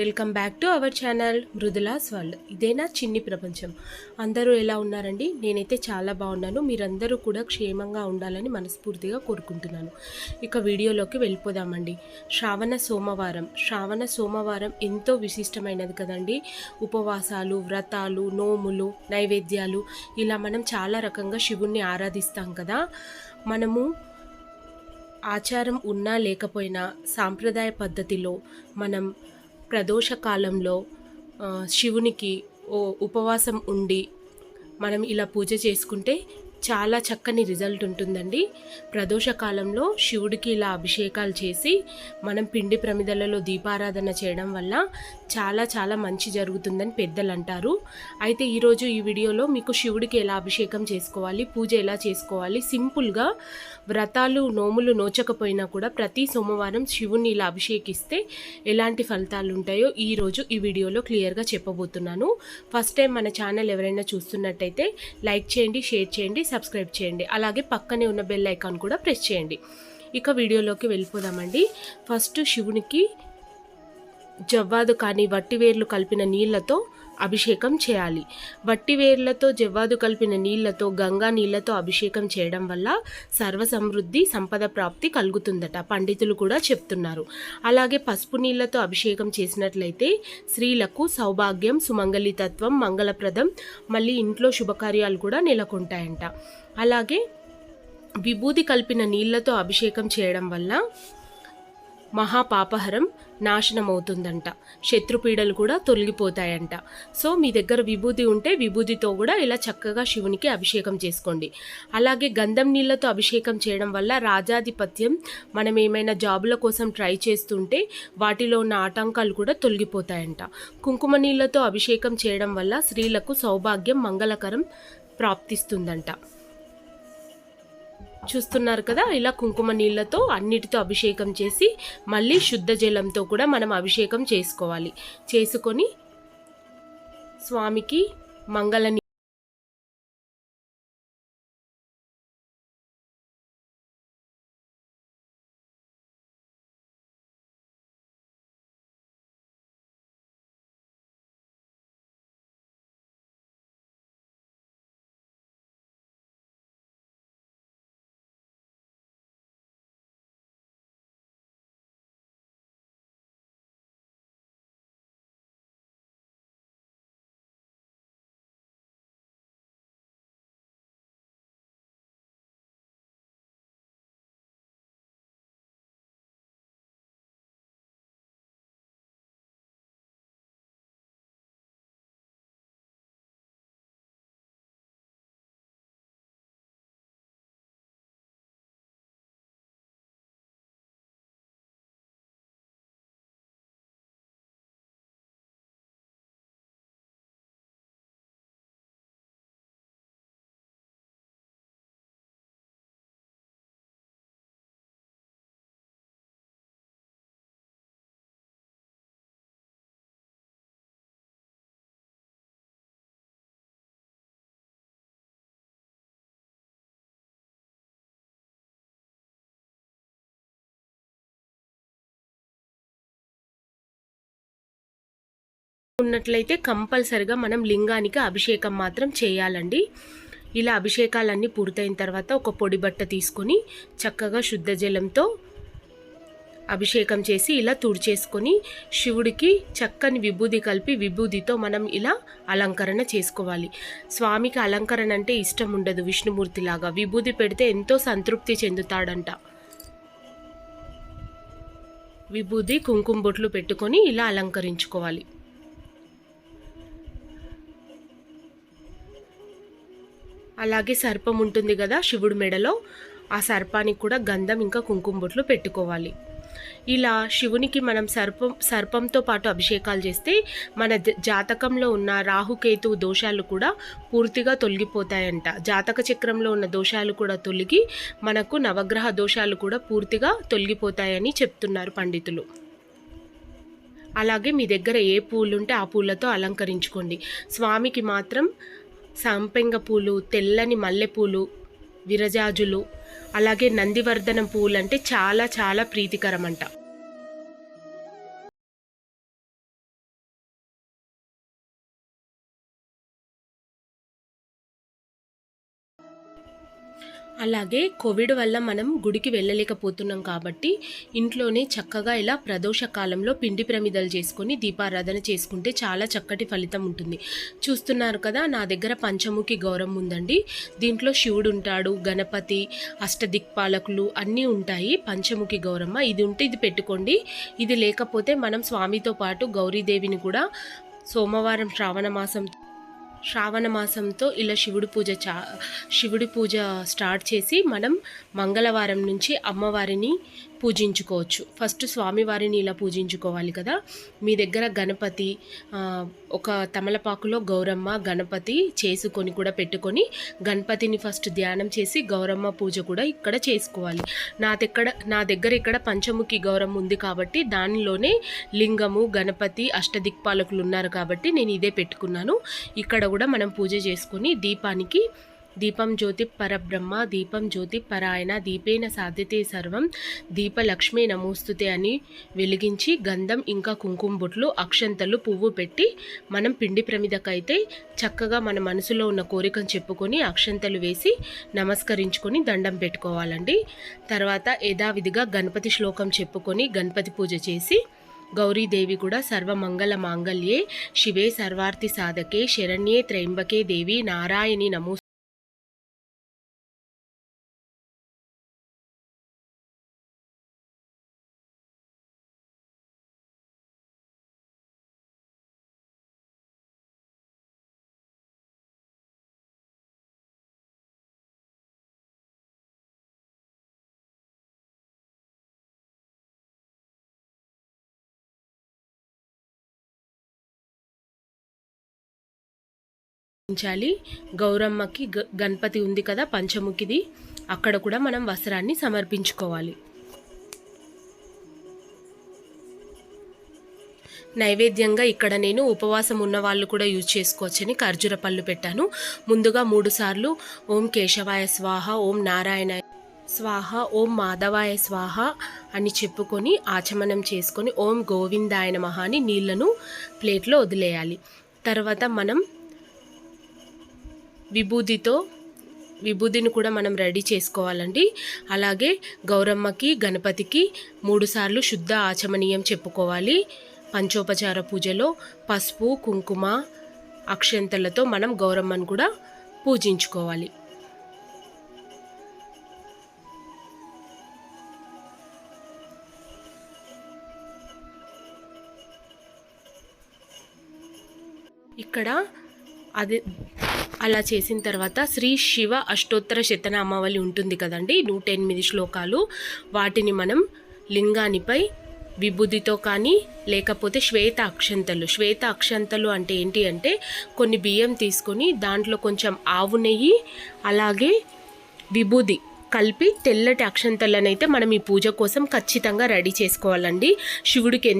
Welcome back to our channel Mrudula's world ఇదేనా చిన్ని ప్రపంచం? అందరూ ఎలా ఉన్నారండి? నేనైతే చాలా బాగున్నాను. మీరందరూ కూడా క్షేమంగా ఉండాలని మనస్ఫూర్తిగా కోరుకుంటున్నాను. ఇక వీడియోలోకి వెళ్ళిపోదామండి. శ్రావణ సోమవారం. శ్రావణ సోమవారం ఎంతో విశిష్టమైనది కదండి. ఉపవాసాలు వ్రతాలు నోములు నైవేద్యాలు ఇలా మనం చాలా రకంగా శివుణ్ణి ఆరాధిస్తాం కదా. మనము ఆచారం ఉన్నా లేకపోయినా సాంప్రదాయ పద్ధతిలో మనం ప్రదోష కాలంలో శివునికి ఓ ఉపవాసం ఉండి మనం ఇలా పూజ చేసుకుంటే చాలా చక్కని రిజల్ట్ ఉంటుందండి. ప్రదోష కాలంలో శివుడికి ఇలా అభిషేకాలు చేసి మనం పిండి ప్రమిదలలో దీపారాధన చేయడం వల్ల చాలా చాలా మంచి జరుగుతుందని పెద్దలు అంటారు. అయితే ఈరోజు ఈ వీడియోలో మీకు శివుడికి ఎలా అభిషేకం చేసుకోవాలి పూజ ఎలా చేసుకోవాలి సింపుల్గా వ్రతాలు నోములు నోచకపోయినా కూడా ప్రతి సోమవారం శివుణ్ణి ఇలా అభిషేకిస్తే ఎలాంటి ఫలితాలు ఉంటాయో ఈరోజు ఈ వీడియోలో క్లియర్గా చెప్పబోతున్నాను. ఫస్ట్ టైం మన ఛానల్ ఎవరైనా చూస్తున్నట్టయితే లైక్ చేయండి షేర్ చేయండి సబ్స్క్రైబ్ చేయండి. అలాగే పక్కనే ఉన్న బెల్ ఐకాన్ కూడా ప్రెస్ చేయండి. ఇక వీడియోలోకి వెళ్ళిపోదామండి. ఫస్ట్ శివునికి జవ్వాదు కానీ వట్టివేర్లు కలిపిన నీళ్ళతో అభిషేకం చేయాలి. వట్టి వేర్లతో జవ్వాదు కలిపిన నీళ్ళతో గంగా నీళ్ళతో అభిషేకం చేయడం వల్ల సర్వ సమృద్ధి సంపద ప్రాప్తి కలుగుతుందట పండితులు కూడా చెప్తున్నారు. అలాగే పసుపు నీళ్ళతో అభిషేకం చేసినట్లయితే స్త్రీలకు సౌభాగ్యం సుమంగళితత్వం మంగళప్రదం మళ్ళీ ఇంట్లో శుభకార్యాలు కూడా నెలకొంటాయంట. అలాగే విభూది కలిపిన నీళ్ళతో అభిషేకం చేయడం వల్ల మహాపాపహరం నాశనమవుతుందంట. శత్రుపీడలు కూడా తొలగిపోతాయంట. సో మీ దగ్గర విభూది ఉంటే విభూదితో కూడా ఇలా చక్కగా శివునికి అభిషేకం చేసుకోండి. అలాగే గంధం నీళ్ళతో అభిషేకం చేయడం వల్ల రాజాధిపత్యం మనం ఏమైనా జాబుల కోసం ట్రై చేస్తుంటే వాటిలో ఉన్న ఆటంకాలు కూడా తొలగిపోతాయంట. కుంకుమ నీళ్ళతో అభిషేకం చేయడం వల్ల స్త్రీలకు సౌభాగ్యం మంగళకరం ప్రాప్తిస్తుందంట. చూస్తున్నారు కదా ఇలా కుంకుమ నీళ్ళతో అన్నిటితో అభిషేకం చేసి మళ్ళీ శుద్ధ జలంతో కూడా మనం అభిషేకం చేసుకోవాలి. చేసుకొని స్వామికి మంగళ ఉన్నట్లయితే కంపల్సరిగా మనం లింగానికి అభిషేకం మాత్రం చేయాలండి. ఇలా అభిషేకాలన్నీ పూర్తయిన తర్వాత ఒక పొడి బట్ట తీసుకొని చక్కగా శుద్ధ జలంతో అభిషేకం చేసి ఇలా తుడిచేసుకొని శివుడికి చక్కని విభూది కలిపి విభూదితో మనం ఇలా అలంకరణ చేసుకోవాలి. స్వామికి అలంకరణ అంటే ఇష్టం ఉండదు విష్ణుమూర్తిలాగా. విభూది పెడితే ఎంతో సంతృప్తి చెందుతాడంట. విభూది కుంకుమ బొట్లు పెట్టుకొని ఇలా అలంకరించుకోవాలి. అలాగే సర్పం ఉంటుంది కదా శివుడి మెడలో ఆ సర్పానికి కూడా గంధం ఇంకా కుంకుమ బొట్లు పెట్టుకోవాలి. ఇలా శివునికి మనం సర్పం సర్పంతో పాటు అభిషేకాలు చేస్తే మన జ- జాతకంలో ఉన్న రాహుకేతు దోషాలు కూడా పూర్తిగా తొలగిపోతాయంట. జాతక చక్రంలో ఉన్న దోషాలు కూడా తొలగి మనకు నవగ్రహ దోషాలు కూడా పూర్తిగా తొలగిపోతాయని చెప్తున్నారు పండితులు. అలాగే మీ దగ్గర ఏ పూలు ఉంటే ఆ పూలతో అలంకరించుకోండి. స్వామికి మాత్రం సంపెంగ పూలు తెల్లని మల్లెపూలు విరజాజులు అలాగే నందివర్ధనం పూలు అంటే చాలా చాలా ప్రీతికరం అంట అలాగే కోవిడ్ వల్ల మనం గుడికి వెళ్ళలేకపోతున్నాం కాబట్టి ఇంట్లోనే చక్కగా ఇలా ప్రదోష కాలంలో పిండి ప్రమిదలు చేసుకొని దీపారాధన చేసుకుంటే చాలా చక్కటి ఫలితం ఉంటుంది. చూస్తున్నారు కదా నా దగ్గర పంచముఖి గౌరవం ఉందండి. దీంట్లో శివుడు ఉంటాడు గణపతి అష్టదిక్పాలకులు అన్నీ ఉంటాయి. పంచముఖి గౌరమ్మ ఇది ఉంటే ఇది పెట్టుకోండి. ఇది లేకపోతే మనం స్వామితో పాటు గౌరీదేవిని కూడా సోమవారం శ్రావణ మాసం శ్రావణ మాసంతో ఇలా శివుడి పూజ చా శివుడి పూజ స్టార్ట్ చేసి మనం మంగళవారం నుంచి అమ్మవారిని పూజించుకోవచ్చు. ఫస్ట్ స్వామివారిని ఇలా పూజించుకోవాలి కదా. మీ దగ్గర గణపతి ఒక తమలపాకులో గౌరమ్మ గణపతి చేసుకొని కూడా పెట్టుకొని గణపతిని ఫస్ట్ ధ్యానం చేసి గౌరమ్మ పూజ కూడా ఇక్కడ చేసుకోవాలి. నా దగ్గర నా దగ్గర ఇక్కడ పంచముఖి గౌరమ్మ ఉంది కాబట్టి దానిలోనే లింగము గణపతి అష్టదిక్పాలకులు ఉన్నారు కాబట్టి నేను ఇదే పెట్టుకున్నాను. ఇక్కడ కూడా మనం పూజ చేసుకొని దీపానికి దీపం జ్యోతి పరబ్రహ్మ దీపం జ్యోతి పరాయణ దీపేన సాధ్యతే సర్వం దీపలక్ష్మి నమోస్తుతే అని వెలిగించి గంధం ఇంకా కుంకుమ బొట్లు అక్షంతలు పువ్వు పెట్టి మనం పిండి ప్రమిదకైతే చక్కగా మన మనసులో ఉన్న కోరికను చెప్పుకొని అక్షంతలు వేసి నమస్కరించుకొని దండం పెట్టుకోవాలండి. తర్వాత యథావిధిగా గణపతి శ్లోకం చెప్పుకొని గణపతి పూజ చేసి గౌరీదేవి కూడా సర్వమంగళ మాంగళ్యే శివే సర్వార్థి సాధకే శరణ్యే త్రయంబకే దేవి నారాయణి నమో ఉంచాలి గౌరమ్మకి గ- గణపతి ఉంది కదా పంచముఖిది. అక్కడ కూడా మనం వస్త్రాన్ని సమర్పించుకోవాలి. నైవేద్యంగా ఇక్కడ నేను ఉపవాసం ఉన్న వాళ్ళు కూడా యూజ్ చేసుకోవచ్చని ఖర్జూర పళ్ళు పెట్టాను. ముందుగా మూడు సార్లు ఓం కేశవాయ స్వాహ ఓం నారాయణ స్వాహ ఓం మాధవాయ స్వాహ అని చెప్పుకొని ఆచమనం చేసుకొని ఓం గోవిందాయ నమః అని నీళ్ళను ప్లేట్లో వదిలేయాలి. తర్వాత మనం విభూదితో విభూదిని కూడా మనం రెడీ చేసుకోవాలండి. అలాగే గౌరమ్మకి గణపతికి మూడుసార్లు శుద్ధ ఆచమనీయం చెప్పుకోవాలి. పంచోపచార పూజలో పసుపు కుంకుమ అక్షంతలతో మనం గౌరమ్మను కూడా పూజించుకోవాలి. ఇక్కడ అది అలా చేసిన తర్వాత శ్రీ శివ అష్టోత్తర శతనామావళి ఉంటుంది కదండి నూట ఎనిమిది శ్లోకాలు. వాటిని మనం లింగానిపై విభూదితో కానీ లేకపోతే శ్వేత అక్షంతలు శ్వేత అక్షంతలు అంటే ఏంటి అంటే కొన్ని బియ్యం తీసుకొని దాంట్లో కొంచెం ఆవు నెయ్యి అలాగే విభూది కలిపి తెల్లటి అక్షంతలనైతే మనం ఈ పూజ కోసం ఖచ్చితంగా రెడీ చేసుకోవాలండి. శివుడికి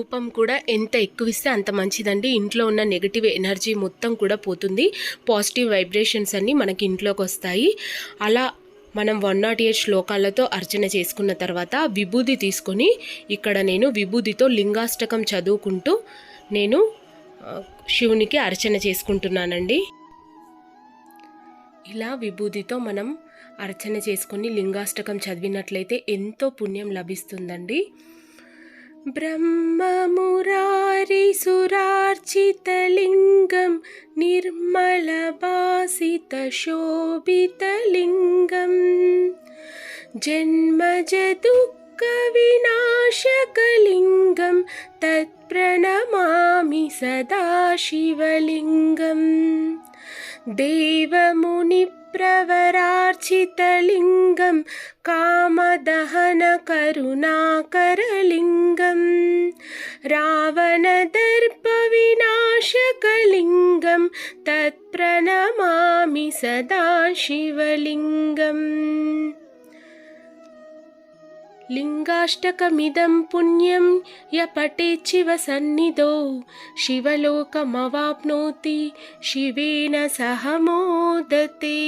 ధూపం కూడా ఎంత ఎక్కువ ఇస్తే అంత మంచిదండి. ఇంట్లో ఉన్న నెగిటివ్ ఎనర్జీ మొత్తం కూడా పోతుంది. పాజిటివ్ వైబ్రేషన్స్ అన్నీ మనకి ఇంట్లోకి వస్తాయి. అలా మనం వన్ నాట్ ఎయిట్ శ్లోకాలతో అర్చన చేసుకున్న తర్వాత విభూది తీసుకొని ఇక్కడ నేను విభూదితో లింగాష్టకం చదువుకుంటూ నేను శివునికి అర్చన చేసుకుంటున్నానండి. ఇలా విభూదితో మనం అర్చన చేసుకొని లింగాష్టకం చదివినట్లయితే ఎంతో పుణ్యం లభిస్తుందండి. ब्रह्ममुरारिसुरार्चितलिङ्गं निर्मलभासितशोभितलिङ्गं जन्मजदुःखविनाशकलिङ्गं तत्प्रणमामि सदा शिवलिङ्गम् देवमुनिप्रवरार्चितलिङ्गं कामदहनकरुणाकरलिङ्गं रावणदर्पविनाशकलिङ्गं तत्प्रणमामि सदा शिवलिङ्गम् లింగాష్టకమిదం పుణ్యం య శివ సన్నిధో. శివలోకమవాప్నోతి శివేన సహమోదతే.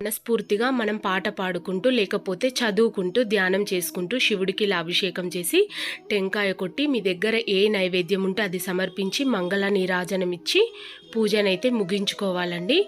మనస్ఫూర్తిగా మనం పాట పాడుకుంటూ లేకపోతే చదువుకుంటూ ధ్యానం చేసుకుంటూ శివుడికి ఇలా అభిషేకం చేసి టెంకాయ కొట్టి మీ దగ్గర ఏ నైవేద్యం ఉంటే అది సమర్పించి మంగళ నీరాజనం ఇచ్చి పూజనైతే ముగించుకోవాలండి.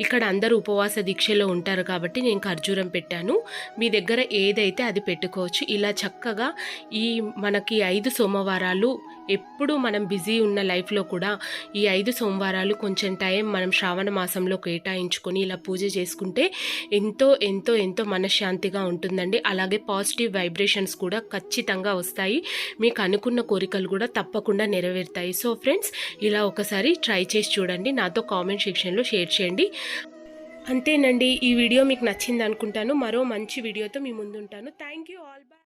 ఇక్కడ అందరూ ఉపవాస దీక్షలో ఉంటారు కాబట్టి నేను ఖర్జూరం పెట్టాను. మీ దగ్గర ఏదైతే అది పెట్టుకోవచ్చు. ఇలా చక్కగా ఈ మనకి ఐదు సోమవారాలు ఎప్పుడు మనం బిజీ ఉన్న లైఫ్లో కూడా ఈ ఐదు సోమవారాలు కొంచెం టైం మనం శ్రావణ మాసంలో కేటాయించుకొని ఇలా పూజ చేసుకుంటే ఎంతో ఎంతో ఎంతో మనశ్శాంతిగా ఉంటుందండి. అలాగే పాజిటివ్ వైబ్రేషన్స్ కూడా ఖచ్చితంగా వస్తాయి. మీకు అనుకున్న కోరికలు కూడా తప్పకుండా నెరవేరుతాయి. సో ఫ్రెండ్స్ ఇలా ఒకసారి ట్రై చేసి చూడండి. నాతో కామెంట్ సెక్షన్లో షేర్ చేయండి. అంతేనండి. ఈ వీడియో మీకు నచ్చింది అనుకుంటాను మరో మంచి వీడియోతో మీ ముందుంటాను. Thank you all. బై